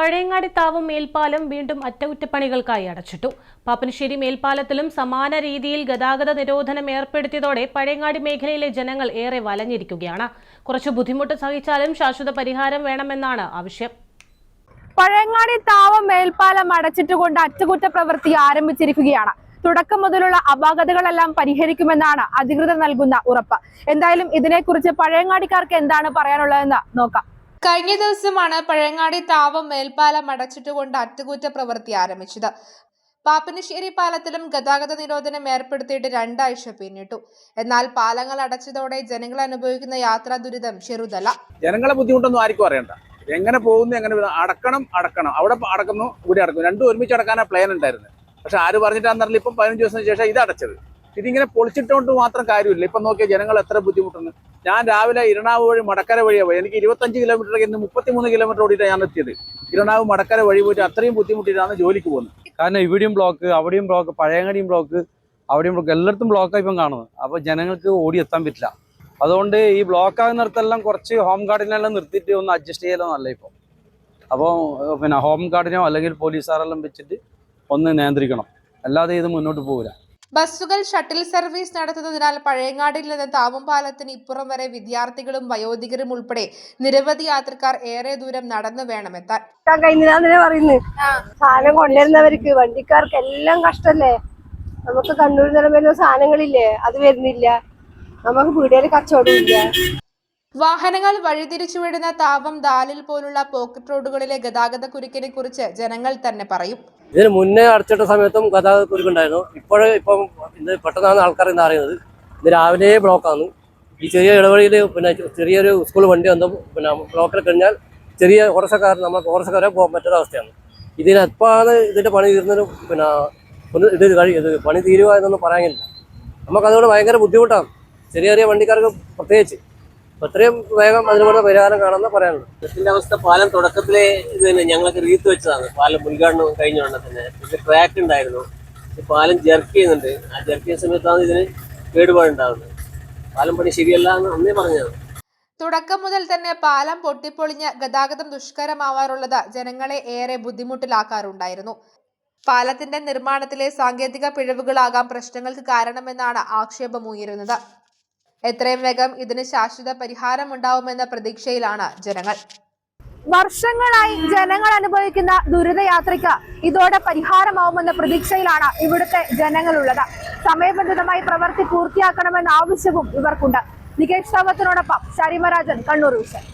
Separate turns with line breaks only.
പഴയങ്ങാടി താവും മേൽപ്പാലം വീണ്ടും അറ്റകുറ്റപ്പണികൾക്കായി അടച്ചിട്ടു. പാപ്പനശ്ശേരി മേൽപ്പാലത്തിലും സമാന രീതിയിൽ ഗതാഗത നിരോധനം ഏർപ്പെടുത്തിയതോടെ പഴയങ്ങാടി മേഖലയിലെ ജനങ്ങൾ ഏറെ വലഞ്ഞിരിക്കുകയാണ്. കുറച്ച് ബുദ്ധിമുട്ട് സഹിച്ചാലും ശാശ്വത പരിഹാരം വേണമെന്നാണ് ആവശ്യം.
പഴയങ്ങാടി താവം മേൽപ്പാലം അടച്ചിട്ടുകൊണ്ട് അറ്റകുറ്റ പ്രവൃത്തി ആരംഭിച്ചിരിക്കുകയാണ്. തുടക്കം മുതലുള്ള അപാകതകളെല്ലാം പരിഹരിക്കുമെന്നാണ് അധികൃതർ നൽകുന്ന ഉറപ്പ്. എന്തായാലും ഇതിനെക്കുറിച്ച് പഴയങ്ങാടിക്കാർക്ക് എന്താണ് പറയാനുള്ളതെന്ന് നോക്കാം.
കഴിഞ്ഞ ദിവസമാണ് പഴങ്ങാടി താവം മേൽപ്പാലം അടച്ചിട്ടുകൊണ്ട് അറ്റകുറ്റപ്രവൃത്തി ആരംഭിച്ചത്. പാപ്പനശ്ശേരി പാലത്തിലും ഗതാഗത നിരോധനം ഏർപ്പെടുത്തിയിട്ട് രണ്ടാഴ്ച പിന്നിട്ടു. എന്നാൽ പാലങ്ങൾ അടച്ചതോടെ ജനങ്ങൾ അനുഭവിക്കുന്ന യാത്രാ ദുരിതം ചെറുതല്ല.
ജനങ്ങളെ ബുദ്ധിമുട്ടൊന്നും ആർക്കും അറിയണ്ട. എങ്ങനെ പോകുന്നു എങ്ങനെ അടക്കണം അടക്കണം. അവിടെ അടക്കുന്നു ഇവിടെ അടക്കുന്നു. രണ്ടും ഒരുമിച്ച് അടക്കാനാ പ്ലാൻ ഉണ്ടായിരുന്നത് പക്ഷെ ആര് പറഞ്ഞിട്ടാണെന്നറിയില്ല ഇപ്പം പതിനഞ്ച് ദിവസത്തിന് ശേഷം ഇത് അടച്ചത് ഇതിങ്ങനെ പൊളിച്ചിട്ടുകൊണ്ട് മാത്രം കാര്യമില്ല. ഇപ്പം നോക്കിയ ജനങ്ങൾ എത്ര ബുദ്ധിമുട്ടുന്നു ഞാൻ രാവിലെ ഇരണാവ് വഴി മടക്കര വഴിയാണ് പോയി. എനിക്ക് ഇരുപത്തഞ്ച് കിലോമീറ്റർ ഇന്ന് മുപ്പത്തിമൂന്ന് കിലോമീറ്റർ ഓടിയിട്ടാണ് ഞാൻ എത്തിയത്. ഇരണാവ് മടക്കര വഴി പോയിട്ട് അത്രയും ബുദ്ധിമുട്ടിട്ടാണ് ജോലിക്ക് പോകുന്നത്.
കാരണം ഇവിടെയും ബ്ലോക്ക് അവിടെയും ബ്ലോക്ക് പഴയങ്ങടിയും ബ്ലോക്ക് അവിടെയും ബ്ലോക്ക് എല്ലായിടത്തും ബ്ലോക്കാണ് ഇപ്പം കാണുന്നത്. അപ്പോൾ ജനങ്ങൾക്ക് ഓടി എത്താൻ പറ്റില്ല. അതുകൊണ്ട് ഈ ബ്ലോക്ക് ആകുന്നിടത്തെല്ലാം കുറച്ച് ഹോം ഗാർഡിനെല്ലാം നിർത്തിയിട്ട് ഒന്ന് അഡ്ജസ്റ്റ് ചെയ്യലോ നല്ല ഇപ്പോൾ അപ്പോൾ പിന്നെ ഹോം ഗാർഡിനോ അല്ലെങ്കിൽ പോലീസുകാരെല്ലാം വെച്ചിട്ട് ഒന്ന് നിയന്ത്രിക്കണം. അല്ലാതെ ഇത് മുന്നോട്ട് പോകില്ല
ബസ്സുകൾ ഷട്ടിൽ സർവീസ് നടത്തുന്നതിനാൽ പഴയങ്ങാടിൽ നിന്ന് താവുംപാലത്തിന് ഇപ്പുറം വരെ വിദ്യാർത്ഥികളും വയോധികരും ഉൾപ്പെടെ നിരവധി യാത്രക്കാർ ഏറെ ദൂരം നടന്നു വേണമെത്താൻ.
പറയുന്നത്. സാധനം കൊണ്ടുവരുന്നവർക്ക് വണ്ടിക്കാർക്ക് എല്ലാം കഷ്ടല്ലേ? നമുക്ക് കണ്ണൂർ നിലം വരുന്ന സാധനങ്ങളില്ലേ? അത് വരുന്നില്ല. നമുക്ക് പീടികയിൽ കച്ചവടം ഇല്ല.
വാഹനങ്ങൾ വഴിതിരിച്ചുവിടുന്ന താവം ദാലിൽ പോലുള്ള പോക്കറ്റ് റോഡുകളിലെ ഗതാഗത കുരുക്കിനെ കുറിച്ച് ജനങ്ങൾ തന്നെ പറയും.
ഇതിന് മുന്നേ അടച്ചിട്ട സമയത്തും ഗതാഗത കുരുക്കുണ്ടായിരുന്നു. ഇപ്പോഴും ഇപ്പം ഇത് പെട്ടെന്നാണ് ആൾക്കാർ ഇന്ന് അറിയുന്നത്. ഇത് രാവിലെ ബ്ലോക്കാണ് ഈ ചെറിയ ഇടവഴിയിൽ പിന്നെ ചെറിയൊരു സ്കൂൾ വണ്ടി വന്നു. പിന്നെ ബ്ലോക്കിൽ കഴിഞ്ഞാൽ ചെറിയ ഓട്ടോറിക്ഷക്കാർ നമ്മൾ ഓർസക്കാരെ പോകാൻ പറ്റുന്ന അവസ്ഥയാണ്. ഇതിന് എപ്പോഴാണ് ഇതിന്റെ പണി തീരുന്നതിന് പിന്നെ ഒന്ന് ഇത് കഴി ഇത് പണി തീരുക എന്നൊന്നും പറയാനില്ല. നമുക്കതുകൊണ്ട് ഭയങ്കര ബുദ്ധിമുട്ടാണ്. ചെറിയ ചെറിയ വണ്ടിക്കാർക്ക് പ്രത്യേകിച്ച്. എത്രയും വേഗം അതിനുള്ള പരിഹാരം കാണുന്ന പറയാനുള്ളൂ
ബസ്സിന്റെ അവസ്ഥ പാലം തുടക്കത്തിലെ ഇത് തന്നെ ഞങ്ങൾക്ക് റീത്ത് വെച്ചതാണ്. പാലം ഉദ്ഘാടനം കഴിഞ്ഞ ഉടനെ തന്നെ. ഇത് ട്രാക്ക് ഉണ്ടായിരുന്നു. പാലം ജെർക്ക് ചെയ്യുന്നുണ്ട്. ആ ജെർക്ക് ചെയ്യുന്ന സമയത്താണ് ഇതിന് കേടുപാടുണ്ടാകുന്നത് പാലം പണി ശരിയല്ല എന്ന് അന്നേ പറഞ്ഞത്
തുടക്കം മുതൽ തന്നെ പാലം പൊട്ടിപ്പൊളിഞ്ഞ് ഗതാഗതം ദുഷ്കരമാവാറുള്ളത് ജനങ്ങളെ ഏറെ ബുദ്ധിമുട്ടിലാക്കാറുണ്ടായിരുന്നു. പാലത്തിന്റെ നിർമ്മാണത്തിലെ സാങ്കേതിക പിഴവുകളാകാം പ്രശ്നങ്ങൾക്ക് കാരണമെന്നാണ് ആക്ഷേപമുയരുന്നത് എത്രയും വേഗം ഇതിന് ശാശ്വത പരിഹാരം പരിഹാരമുണ്ടാവുമെന്ന പ്രതീക്ഷയിലാണ് ജനങ്ങൾ.
വർഷങ്ങളായി ജനങ്ങൾ അനുഭവിക്കുന്ന ദുരിതയാത്രയ്ക്ക് ഇതോടെ പരിഹാരമാവുമെന്ന പ്രതീക്ഷയിലാണ് ഇവിടുത്തെ ജനങ്ങളുള്ളത്. സമയബന്ധിതമായി പ്രവൃത്തി പൂർത്തിയാക്കണമെന്ന ആവശ്യവും ഇവർക്കുണ്ട്. നികേഷ് സാവത്തിനോടൊപ്പം ശരിമരാജൻ കണ്ണൂർ വിഷൻ.